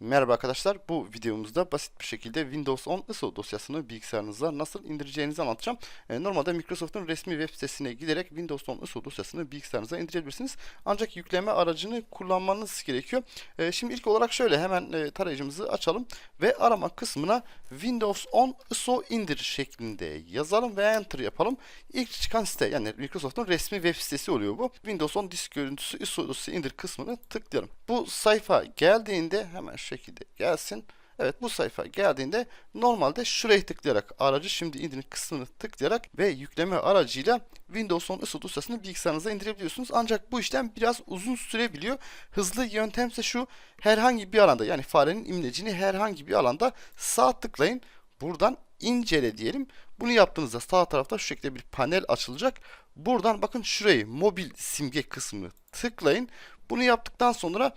Merhaba arkadaşlar. Bu videomuzda basit bir şekilde Windows 10 ISO dosyasını bilgisayarınıza nasıl indireceğinizi anlatacağım. E, Normalde Microsoft'un resmi web sitesine giderek Windows 10 ISO dosyasını bilgisayarınıza indirebilirsiniz. Ancak yükleme aracını kullanmanız gerekiyor. E, Şimdi ilk olarak şöyle hemen e, tarayıcımızı açalım ve arama kısmına Windows 10 ISO indir şeklinde yazalım ve Enter yapalım. İlk çıkan site yani Microsoft'un resmi web sitesi oluyor bu. Windows 10 disk görüntüsü ISO dosyası indir kısmını tıklayalım. Bu sayfa geldiğinde hemen şekilde gelsin. Evet bu sayfa geldiğinde normalde şuraya tıklayarak aracı şimdi indirin kısmını tıklayarak ve yükleme aracıyla Windows 10 ISO dosyasını bilgisayarınıza indirebiliyorsunuz. Ancak bu işlem biraz uzun sürebiliyor. Hızlı yöntemse şu herhangi bir alanda yani farenin imlecini herhangi bir alanda sağ tıklayın. Buradan incele diyelim. Bunu yaptığınızda sağ tarafta şu şekilde bir panel açılacak. Buradan bakın şurayı mobil simge kısmını tıklayın. Bunu yaptıktan sonra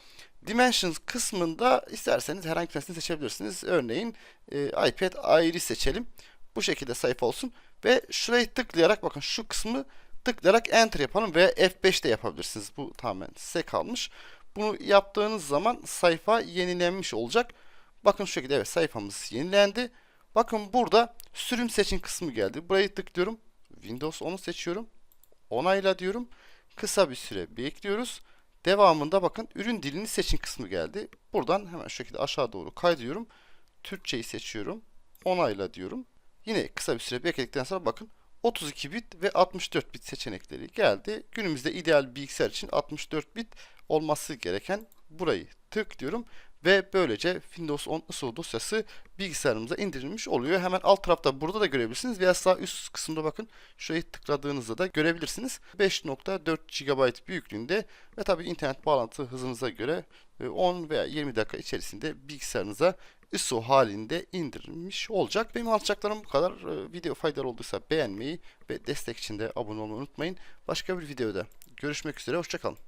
Dimensions kısmında isterseniz herhangi bir seçebilirsiniz. Örneğin e, iPad Air'i seçelim. Bu şekilde sayfa olsun. Ve şurayı tıklayarak bakın şu kısmı tıklayarak Enter yapalım ve F5 de yapabilirsiniz. Bu tamamen size kalmış. Bunu yaptığınız zaman sayfa yenilenmiş olacak. Bakın şu şekilde evet sayfamız yenilendi. Bakın burada sürüm seçin kısmı geldi. Burayı tıklıyorum. Windows 10'u seçiyorum. Onayla diyorum. Kısa bir süre bekliyoruz. Devamında bakın ürün dilini seçin kısmı geldi. Buradan hemen şu şekilde aşağı doğru kaydırıyorum. Türkçeyi seçiyorum. Onayla diyorum. Yine kısa bir süre bekledikten sonra bakın 32 bit ve 64 bit seçenekleri geldi. Günümüzde ideal bilgisayar için 64 bit olması gereken burayı tıklıyorum ve böylece Windows 10 ISO dosyası bilgisayarımıza indirilmiş oluyor. Hemen alt tarafta burada da görebilirsiniz veya sağ üst kısımda bakın şurayı tıkladığınızda da görebilirsiniz. 5.4 GB büyüklüğünde ve tabi internet bağlantı hızınıza göre e, 10 veya 20 dakika içerisinde bilgisayarınıza ISO halinde indirilmiş olacak. Benim anlatacaklarım bu kadar. E, Video faydalı olduysa beğenmeyi ve destek için de abone olmayı unutmayın. Başka bir videoda görüşmek üzere. Hoşçakalın.